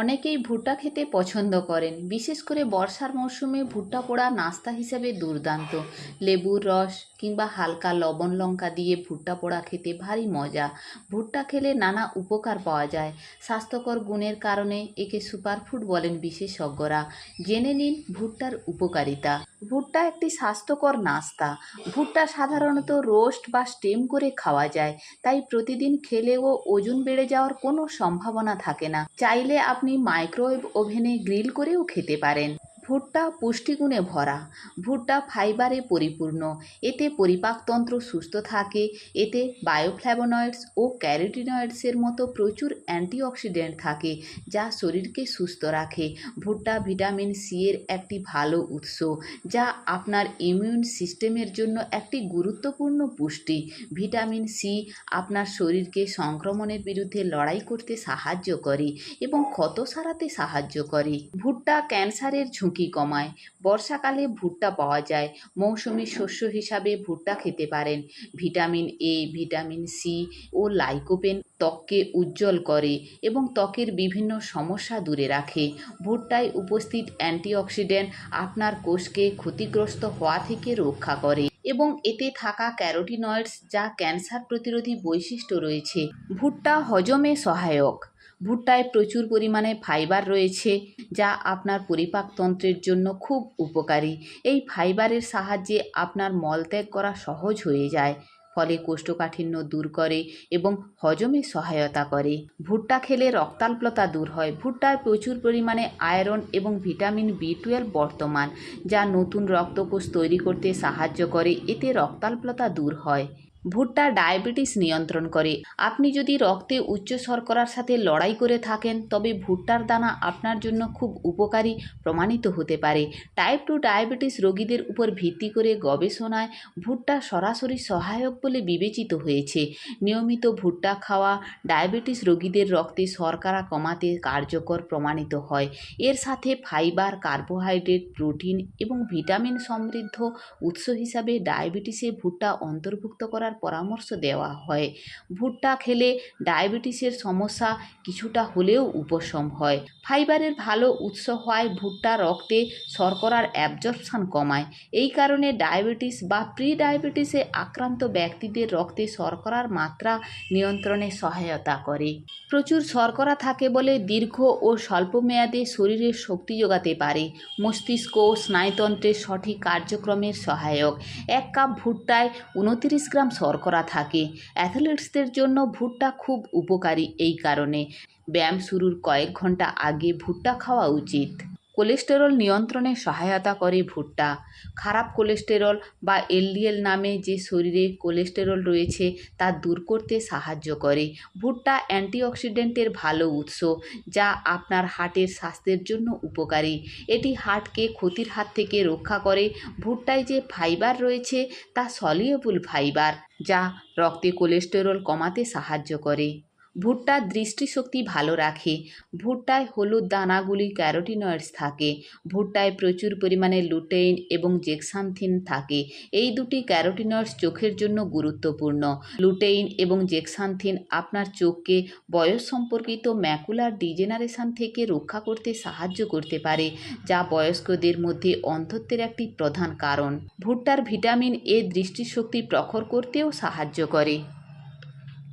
অনেকেই ভুট্টা খেতে পছন্দ করেন, বিশেষ করে বর্ষার মরশুমে ভুট্টা পোড়া নাস্তা হিসেবে দুর্দান্ত। লেবুর রস কিংবা হালকা লবণ লঙ্কা দিয়ে ভুট্টা পোড়া খেতে ভারী মজা। ভুট্টা খেলে নানা উপকার পাওয়া যায়। স্বাস্থ্যকর গুণের কারণে একে সুপারফুড বলেন বিশেষজ্ঞরা। জেনে নিন ভুট্টার উপকারিতা। ভুট্টা একটি স্বাস্থ্যকর নাস্তা। ভুট্টা সাধারণত রোস্ট বা স্টিম করে খাওয়া যায়, তাই প্রতিদিন খেলেও ওজন বেড়ে যাওয়ার কোনো সম্ভাবনা থাকে না। চাইলে আপনি মাইক্রোওয়েভ ওভেনে গ্রিল করেও খেতে পারেন। ভুট্টা পুষ্টিগুণে ভরা, ভুট্টা ফাইবারে পরিপূর্ণ। এতে পরিপাকতন্ত্র সুস্থ থাকে, এতে বায়োফ্ল্যাভোনয়েডস ও ক্যারোটিনয়েডসের মতো প্রচুর অ্যান্টিঅক্সিডেন্ট থাকে, যা শরীরকে সুস্থ রাখে। ভুট্টা ভিটামিন সি এর একটি ভালো উৎস, যা আপনার ইমিউন সিস্টেমের জন্য একটি গুরুত্বপূর্ণ পুষ্টি। ভিটামিন সি আপনার শরীরকে সংক্রমণের বিরুদ্ধে লড়াই করতে সাহায্য করে এবং ক্ষত সারাতে সাহায্য করে। ভুট্টা ক্যান্সারের ঝুঁকি কমায়? বর্ষাকালে ভুট্টা পাওয়া যায়। মৌসুমি শস্য হিসাবে ভুট্টা খেতে পারেন। ভিটামিন এ ভিটামিন সি ও লাইকোপেন ত্বককে উজ্জ্বল করে এবং ত্বকের বিভিন্ন সমস্যা দূরে রাখে। ভুট্টায় উপস্থিত অ্যান্টিঅক্সিডেন্ট আপনার কোষকে ক্ষতিগ্রস্ত হওয়া থেকে রক্ষা করে এবং এতে থাকা ক্যারোটিনয়েডস যা ক্যান্সার প্রতিরোধী বৈশিষ্ট্য রয়েছে। ভুট্টা হজমে সহায়ক। ভুট্টায় প্রচুর পরিমাণে ফাইবার রয়েছে, যা আপনার পরিপাকতন্ত্রের জন্য খুব উপকারী। এই ফাইবারের সাহায্যে আপনার মলত্যাগ করা সহজ হয়ে যায়, ফলে কোষ্ঠকাঠিন্য দূর করে এবং হজমে সহায়তা করে। ভুট্টা খেলে রক্তাল্পতা দূর হয়। ভুট্টায় প্রচুর পরিমাণে আয়রন এবং ভিটামিন বি টুয়েলভ বর্তমান, যা নতুন রক্তকোষ তৈরি করতে সাহায্য করে। এতে রক্তাল্পতা দূর হয়। ভুট্টা ডায়াবেটিস নিয়ন্ত্রণ করে। আপনি যদি রক্তে উচ্চ শর্করার সাথে লড়াই করে থাকেন, তবে ভুট্টার দানা আপনার জন্য খুব উপকারী প্রমাণিত হতে পারে। টাইপ টু ডায়াবেটিস রোগীদের উপর ভিত্তি করে গবেষণায় ভুট্টা সরাসরি সহায়ক বলে বিবেচিত হয়েছে। নিয়মিত ভুট্টা খাওয়া ডায়াবেটিস রোগীদের রক্তে শর্করা কমাতে কার্যকর প্রমাণিত হয়। এর সাথে ফাইবার, কার্বোহাইড্রেট, প্রোটিন এবং ভিটামিন সমৃদ্ধ উৎস হিসাবে ডায়াবেটিসে ভুট্টা অন্তর্ভুক্ত করার পরামর্শ দেওয়া হয়। ভুট্টা খেলে ডায়াবেটিসের সমস্যা কিছুটা হলেও উপশম হয়। ফাইবারের ভালো উৎস হওয়ায় ভুট্টা রক্তে শর্করার অ্যাবজর্পশন কমায়। এই কারণে ডায়াবেটিস বা প্রি ডায়াবেটিসে আক্রান্ত ব্যক্তিদের রক্তে শর্করার মাত্রা নিয়ন্ত্রণে সহায়তা করে। প্রচুর শর্করা থাকে বলে দীর্ঘ ও স্বল্পমেয়াদে শরীরের শক্তি যোগাতে পারে। মস্তিষ্ক ও স্নায়ুতন্ত্রের সঠিক কার্যক্রমের সহায়ক। এক কাপ ভুট্টায় উনতিরিশ গ্রাম শর্করা থাকে। অ্যাথলেটসদের জন্য ভুট্টা খুব উপকারী এই কারণে। ব্যায়াম শুরুর কয়েক ঘণ্টা আগে ভুট্টা খাওয়া উচিত। কোলেস্টেরল নিয়ন্ত্রণে সহায়তা করে ভুট্টা। খারাপ কোলেস্টেরল বা এলডিএল নামে যে শরীরে কোলেস্টেরল রয়েছে, তা দূর করতে সাহায্য করে। ভুট্টা অ্যান্টিঅক্সিডেন্টের ভালো উৎস, যা আপনার হার্টের স্বাস্থ্যের জন্য উপকারী। এটি হার্টকে ক্ষতির হাত থেকে রক্ষা করে। ভুট্টায় যে ফাইবার রয়েছে, তা সলিউবল ফাইবার, যা রক্তে কোলেস্টেরল কমাতে সাহায্য করে। ভুট্টার দৃষ্টিশক্তি ভালো রাখে। ভুট্টায় হলুদ দানাগুলি ক্যারোটিনয়েডস থাকে। ভুট্টায় প্রচুর পরিমাণে লুটেইন এবং জেক্সান্থিন থাকে। এই দুটি ক্যারোটিনয়েডস চোখের জন্য গুরুত্বপূর্ণ। লুটেইন এবং জেক্সান্থিন আপনার চোখকে বয়স সম্পর্কিত ম্যাকুলার ডিজেনারেশন থেকে রক্ষা করতে সাহায্য করতে পারে, যা বয়স্কদের মধ্যে অন্ধত্বের একটি প্রধান কারণ। ভুট্টার ভিটামিন এ দৃষ্টিশক্তি প্রখর করতেও সাহায্য করে।